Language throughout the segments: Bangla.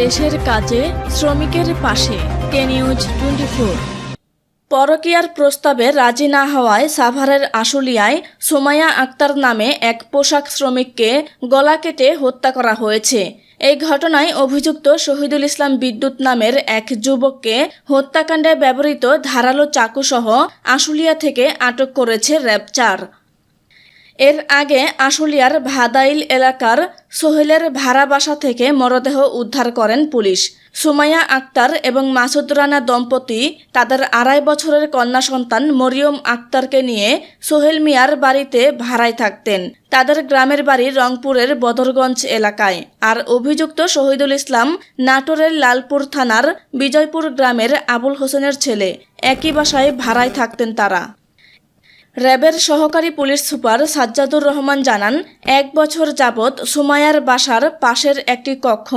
দেশের কাজে শ্রমিকের পাশে। K news twenty four. পরকীয়ার প্রস্তাবে রাজি না হওয়ায় সাভারের আশুলিয়ায় সুমাইয়া আক্তার নামে এক পোশাক শ্রমিককে গলা কেটে হত্যা করা হয়েছে। এই ঘটনায় অভিযুক্ত শহীদুল ইসলাম বিদ্যুৎ নামের এক যুবককে হত্যাকাণ্ডে ব্যবহৃত ধারালো চাকুসহ আশুলিয়া থেকে আটক করেছে র্যাব চার। এর আগে আশুলিয়ার ভাদাইল এলাকার সোহেলের ভাড়া বাসা থেকে মরদেহ উদ্ধার করেন পুলিশ। সুমাইয়া আক্তার এবং মাসুদ রানা দম্পতি তাদের আড়াই বছরের কন্যা সন্তান মরিয়ম আক্তারকে নিয়ে সোহেল মিয়ার বাড়িতে ভাড়ায় থাকতেন। তাদের গ্রামের বাড়ি রংপুরের বদরগঞ্জ এলাকায়। আর অভিযুক্ত শহীদুল ইসলাম নাটোরের লালপুর থানার বিজয়পুর গ্রামের আবুল হোসেনের ছেলে একই বাসায় ভাড়ায় থাকতেন তারা। র্যাবের সহকারী পুলিশ সুপার সাজ্জাদুর রহমান জানান, এক বছর যাবৎ সুমায়ার বাসার পাশের একটি কক্ষ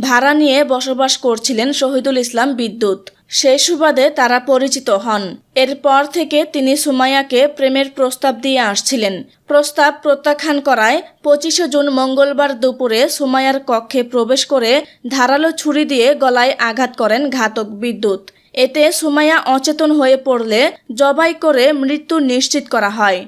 ভাড়া নিয়ে বসবাস করছিলেন শহীদুল ইসলাম বিদ্যুৎ। সেই সুবাদে তারা পরিচিত হন। এরপর থেকে তিনি সুমাইয়াকে প্রেমের প্রস্তাব দিয়ে আসছিলেন। প্রস্তাব প্রত্যাখ্যান করায় পঁচিশে জুন মঙ্গলবার দুপুরে সুমাইয়ার কক্ষে প্রবেশ করে ধারালো ছুরি দিয়ে গলায় আঘাত করেন ঘাতক বিদ্যুৎ। এতে সুমাইয়া অচেতন হয়ে পড়লে জবাই করে মৃত্যু নিশ্চিত করা হয়।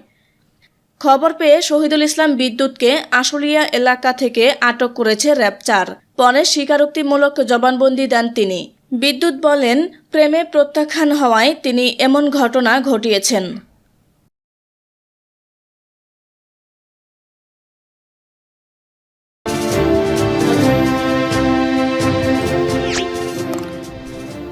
খবর পেয়ে শহীদুল ইসলাম বিদ্যুৎকে আশুলিয়া এলাকা থেকে আটক করেছে র্যাপচার পরে স্বীকারোক্তিমূলক জবানবন্দি দেন তিনি। বিদ্যুৎ বলেন, প্রেমে প্রত্যাখ্যান হওয়ায় তিনি এমন ঘটনা ঘটিয়েছেন।